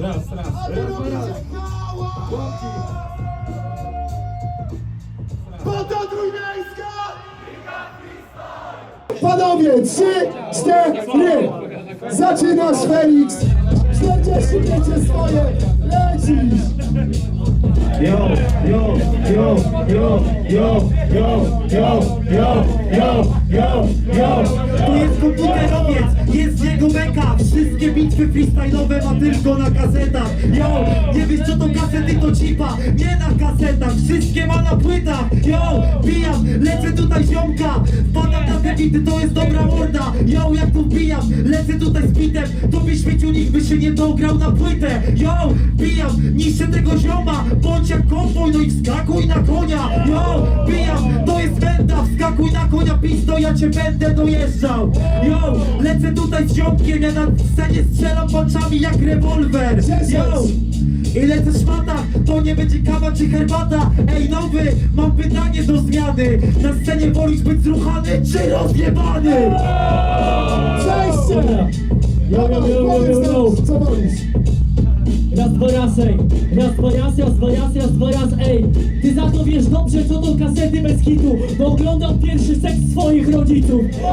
Raz, raz. A wy robicie hałas! Banda Trójmiejska! Panowie, trzy, cztery! Zaczynasz, Felix! 40 wiecie swoje! Lecisz! Yo, yo, yo, yo, yo, yo, yo, yo, yo, yo. To jest komputerowiec, jest z niego beka. Wszystkie bitwy freestyle'owe ma tylko na kasetach. Yo, nie wiesz co to kasety to cipa Nie na kasetach, wszystkie ma na płytach. Yo, bijam, lecę tutaj ziomka. Wpadam na te bity, to jest dobra morda. Yo, jak tu wbijam, lecę tutaj z bitem. To by śmieciu nikt by się nie dograł na płytę. Yo, bijam, niszczę tego zioma. Bądź jak konwoj, no i wskakuj na konia Yo, bijam, to jest wenda Wskakuj na konia, pisto, ja cię będę dojeżdżał Yo, lecę tutaj z ziomkiem Ja na scenie strzelam palczami jak rewolwer Yo, i lecę w szmatach, to nie będzie kawa czy herbata Ej nowy, mam pytanie do zmiany Na scenie wolisz być zruchany czy rozjebany? Przejście! Yo, yo, yo, yo, yo, yo. Co wolisz? Raz, ej. Raz, dwa, raz, raz, dwa, raz, raz, dwa, ej. Ty za to wiesz dobrze, co to kasety bez hitu, bo oglądam pierwszy seks swoich rodziców. No,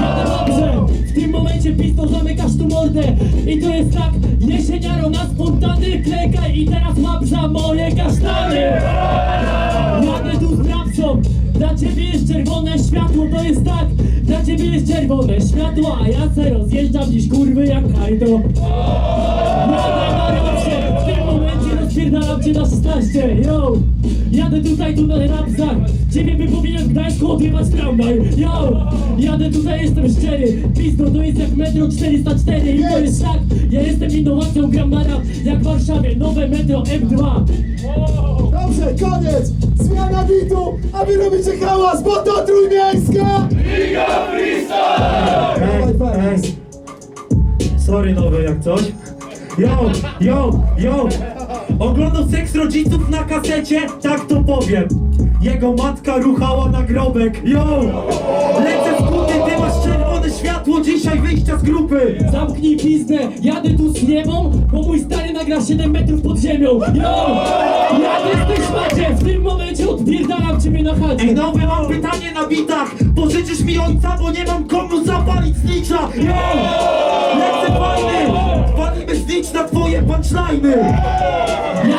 jadę dobrze. W tym momencie pisto zamykasz tu mordę. I to jest tak, jesieniaro na spontany, klekaj i teraz mam za moje kasztany. Jadę tu rapsą. Dla ciebie jest czerwone światło, to jest tak Dla ciebie jest czerwone światło, a ja se rozjeżdżam dziś kurwy jak hajdo 16, yo Jadę tutaj, tu na rapsach Ciebie by powinien w Gdańsku odjebać tramwaj, yo Jadę tutaj, jestem szczery Pizdo to jest jak metro 404 I to jest tak, ja jestem innowacją, gram na rap Jak w Warszawie, nowe metro M2 Dobrze, koniec! Zmiana bitu, a wy robicie hałas, bo to Trójmiejska! Ej, ej. Sorry nowy jak coś Yo, yo, yo Oglądał seks rodziców na kasecie? Tak to powiem Jego matka ruchała nagrobek Yo Lecę z kuty, ty masz czerwone światło Dzisiaj wyjścia z grupy Zamknij pizdę, jadę tu z niebą, bo mój stary nagra 7 metrów pod ziemią. Yo! Jadę z tej szmacie, w tym momencie odpierdalam ciebie na chacie. Ej nowy, mam pytanie na bitach Pożyczysz mi ojca, bo nie mam komu zapalić znicza Yo Lecę fajny Walimy znicz na twoje punchline'y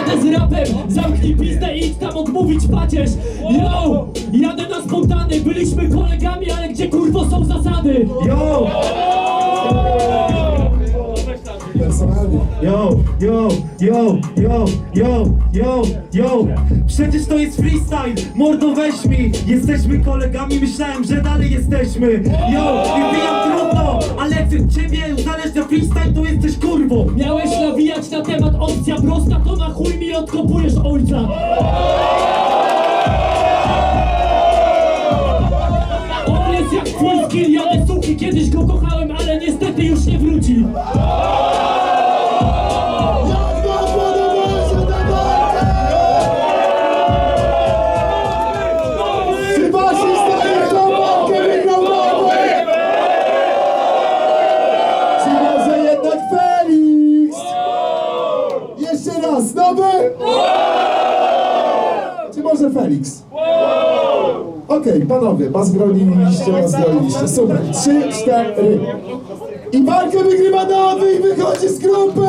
Jadę z rapem, zamknij pizdę i idź tam odmówić pacierz. Yo! Jadę na spontany, byliśmy kolegami, ale gdzie kurwo są zasady? Yo. Yo, yo, yo, yo, yo, yo, yo Przecież to jest freestyle, mordo weź mi Jesteśmy kolegami, myślałem, że dalej jesteśmy Yo, Ale ty, ciebie uzależnia freestyle, to jesteś kurwą Miałeś nawijać na temat opcja prosta, to na chuj mi odkopujesz ojca. On jest jak twój skill, jadę suki, kiedyś go kochałem, ale niestety już nie wróci. Czy może Felix? Okej, panowie, was broniliście, was broniliście. Super, trzy, cztery. I walkę wygrywa nowy i wychodzi z grupy!